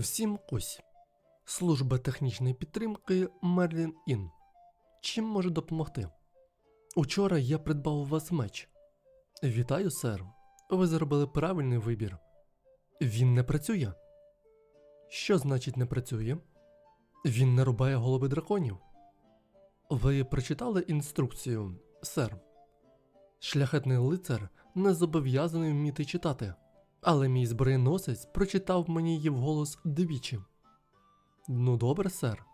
Всім кусь. Служба технічної підтримки Мерлін Ін. Чим можу допомогти? Учора я придбав у вас меч. Вітаю, сер. Ви зробили правильний вибір. Він не працює. Що значить не працює? Він не рубає голови драконів. Ви прочитали інструкцію, сер. Шляхетний лицар не зобов'язаний вміти читати, але мій зброєносець прочитав мені її вголос двічі. Ну, добре, сер.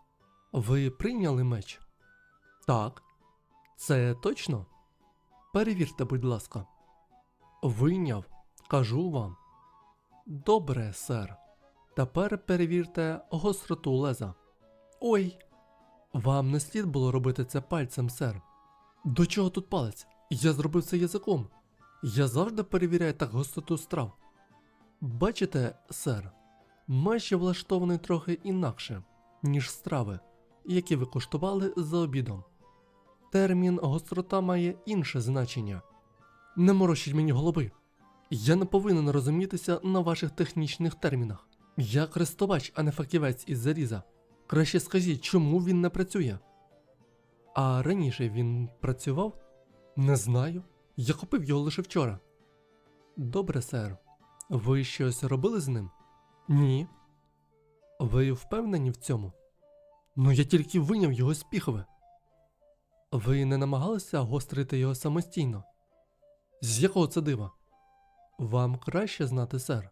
Ви прийняли меч? Так. Це точно? Перевірте, будь ласка. Вийняв, кажу вам. Добре, сер. Тепер перевірте гостроту леза. Ой. Вам не слід було робити це пальцем, сер. До чого тут палець? Я зробив це язиком. Я завжди перевіряю так гостоту страв. Бачите, сер, меч влаштований трохи інакше, ніж страви, які ви куштували за обідом. Термін гострота має інше значення. Не морочіть мені голови. Я не повинен розумітися на ваших технічних термінах. Я користувач, а не фахівець із заліза. Краще скажіть, чому він не працює? А раніше він працював? Не знаю. Я купив його лише вчора. Добре, сер. Ви щось робили з ним? Ні. Ви впевнені в цьому? Ну я тільки виняв його з піхви. Ви не намагалися гострити його самостійно? З якого це дива? Вам краще знати, сер.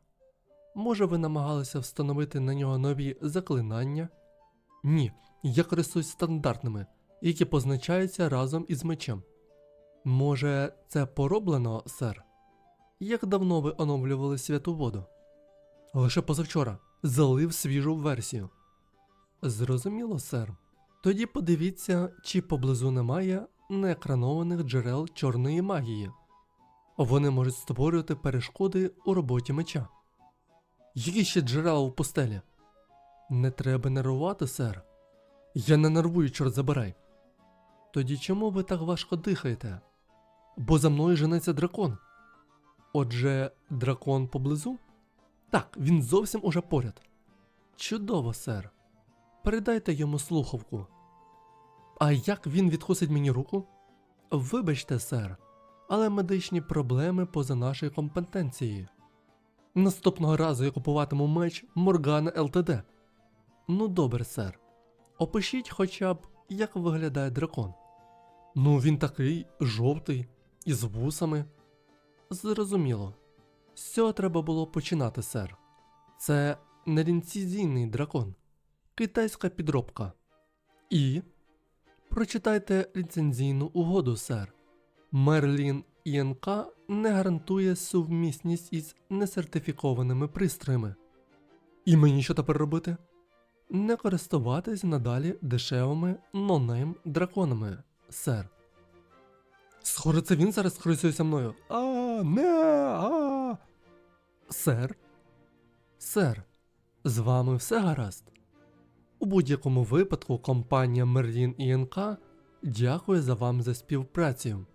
Може, ви намагалися встановити на нього нові заклинання? Ні, я користуюсь стандартними, які позначаються разом із мечем. Може, це пороблено, сер? Як давно ви оновлювали святу воду? Лише позавчора залив свіжу версію. Зрозуміло, сер. Тоді подивіться, чи поблизу немає неекранованих джерел чорної магії. Вони можуть створювати перешкоди у роботі меча. Які ще джерела у пустелі? Не треба нервувати, сер. Я не нервую, чорт забирай. Тоді чому ви так важко дихаєте? Бо за мною женеться дракон. Отже, дракон поблизу? Так, він зовсім уже поряд. Чудово, сер. Передайте йому слухавку. А як він відкусить мені руку? Вибачте, сер, але медичні проблеми поза нашою компетенцією. Наступного разу я купуватиму меч Моргана ЛТД. Ну добре, сер. Опишіть хоча б, як виглядає дракон. Ну, він такий жовтий, із вусами. Зрозуміло. З цього треба було починати, сер. Це нелінцізійний дракон, китайська підробка. І. Прочитайте ліцензійну угоду, сер. Мерлін ІНК не гарантує сувмісність із несертифікованими пристроями. І мені що тепер робити? Не користуватись надалі дешевими нонейм драконами, сер. Схоже, це він зараз користується мною. А, не, а. Сер. Сер, з вами все гаразд. У будь-якому випадку компанія Merlin ІНК дякує за вам за співпрацю.